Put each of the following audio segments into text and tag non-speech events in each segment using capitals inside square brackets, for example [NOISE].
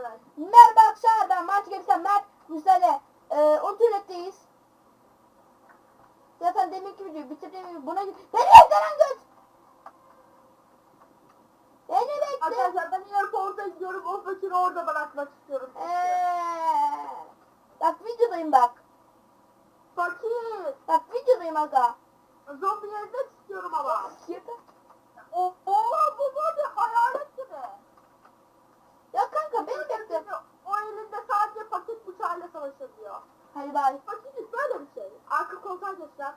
Merhaba arkadaşlar ben Martin Gebsen Mert Müzade ee, Ultimate'deyiz Zaten deminki videoyu bitirdiğim buna Beni bekle lan göt Beni bekle Arkadaşlar ben airport'a gidiyorum. O fakiri orada bırakmak istiyorum. Eee Bak videodayım bak Fakir. Bak videodayım aga Zombi yenmek istiyorum ama. Yeter. O, oha bu zombi hayalet gibi. Ya kanka beni bekle O elinde sadece paket bıçağıyla savaşabiliyor. Hadi bay Fakir böyle bir şey. Arka koltuğa geçler.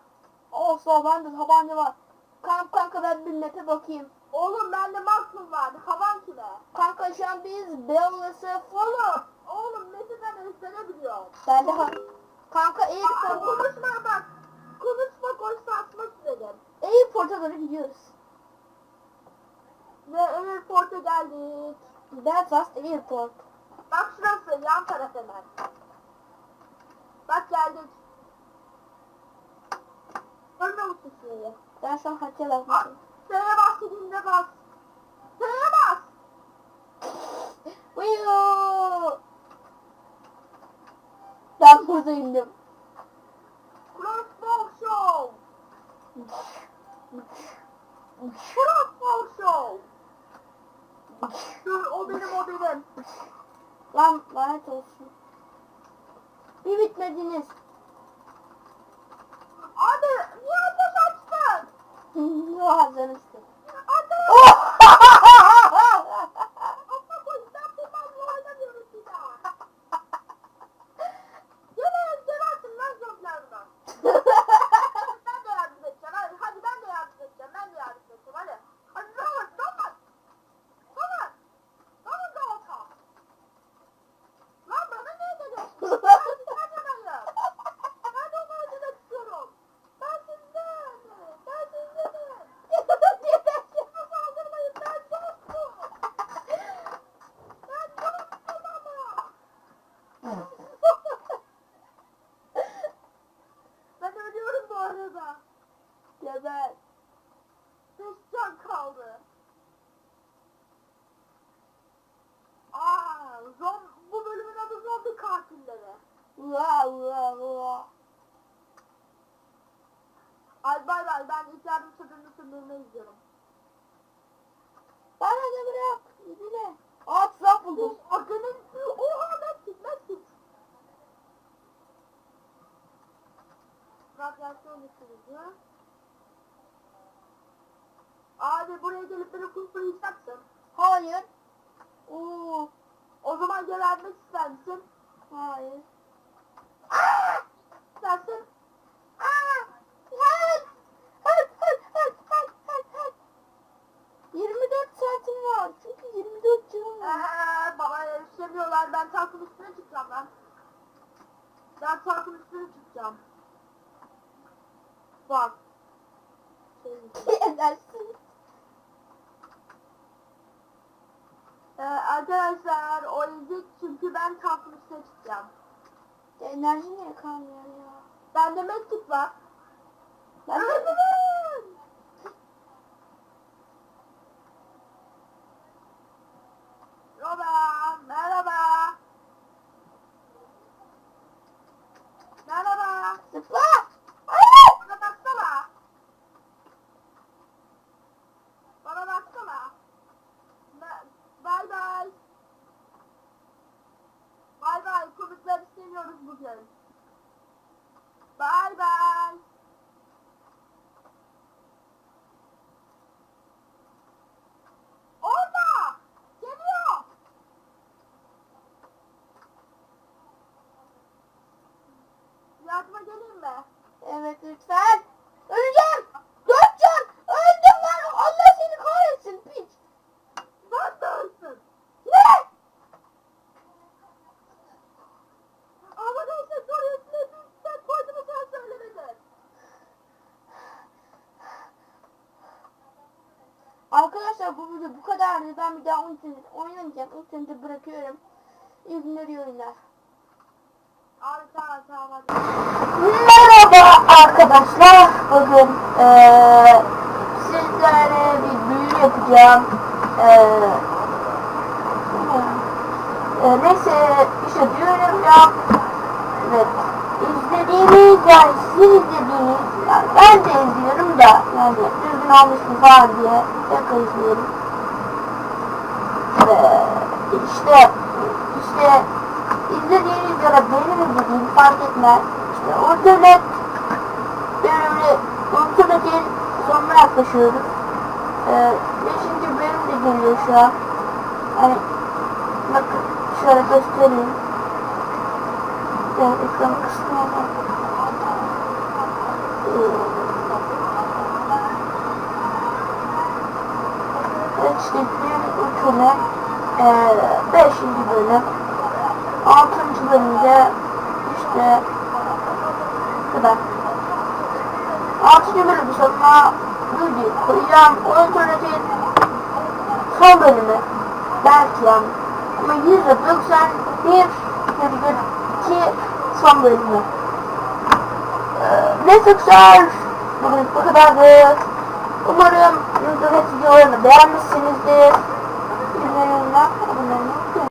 Olsa ben de tabanca var Kanka kanka ben bir nete bakayım Oğlum bende Magnum vardı. Havan kime? Kanka şu an biz Bella'sı Oğlum. Oğlum Metin'den ezberebiliyorum. Ben de ha Kanka Aa, Airport konuşma bak. Konuşma koş saçma dedim. Airport'a doğru gidiyoruz Ve airport'a geldik. The airport Bak şurası yan taraf hemen. Bak geldik. Görmüyor musun şurayı? Ben haritaya Aa, bakmışım S'ye bas dediğinde bas. S'ye bas. Uyuu. Ben burada indim. Crossbow Show. Crossbow Show. Dur o benim o benim. Lan lanet olsun. Bir bitmediniz. Ay bay bay ben ilk yardım çadırını sınırına izliyorum. Bana da bırak. İbine. Aa buldum. Bu akının oha mesut mesut. Radyasyon ışınıcı. Abi buraya gelip beni kurtaracaksın. Hayır. Oo. O zaman gebermek ister? Hayır. İstersin. Aa! Help! Help! Help! Help! Help! Help! Help! 24 saatim var. Çünkü 24 canım var. Eee baba erişemiyorlar. Ben tankın üstüne çıkacağım ben. Ben tankın üstüne çıkacağım. Bak. [LAUGHS] Edersin. Ee, arkadaşlar o ezik çünkü ben tankın üstüne çıkacağım. Enerji niye kalmıyor ya? Bende medkit var. Ben de... [LAUGHS] Öldürün! Merhaba, merhaba. Merhaba. Zıpla! Hayır! Bana baksana. Bana baksana. Ba- Bay bay. Bay bay. Komikler istemiyoruz bugün. Bay bay. Orada. Geliyor. Evet lütfen. Öleceğim. Can. Öldüm. Allah seni kahretsin piç. Sen. Ne? Ama neyse soruyorsun. Sen koyduğumu sen söylemedin. Arkadaşlar bu video bu kadardı. Ben bir daha oyun oynamayacağım. İlk bırakıyorum. İyi günler iyi oyunlar. Abi tamam tamam hadi. Merhaba arkadaşlar. Bugün eee sizlere bir büyü yapacağım. Eee Ee, neyse işte diyorum ya. Evet. İzlediğiniz yani sizin izlediğiniz yani ben de izliyorum da yani düzgün olmuş mu falan diye tekrar izliyorum. Ee, işte işte izlediğiniz ya da benim izlediğim fark etmez. İşte internet bölümü internetin sonuna yaklaşıyoruz. Ee, beşinci bölüm de geliyor şu an. Hani bakın şöyle göstereyim. Evet, ekranı kıstım ama. Evet işte bir uçumu eee beşinci bölüm altıncı bölümde işte bu kadar. Altıncı bölüm sonuna video koyacağım ondan sonraki son bölümü. Belki yani. Ama yüzde doksan bir virgül iki son bölümü. Eee, neyse kuşlar bugün bu kadardı. Umarım internet videolarını beğenmişsinizdir. Bilmeyenler abone olmayı.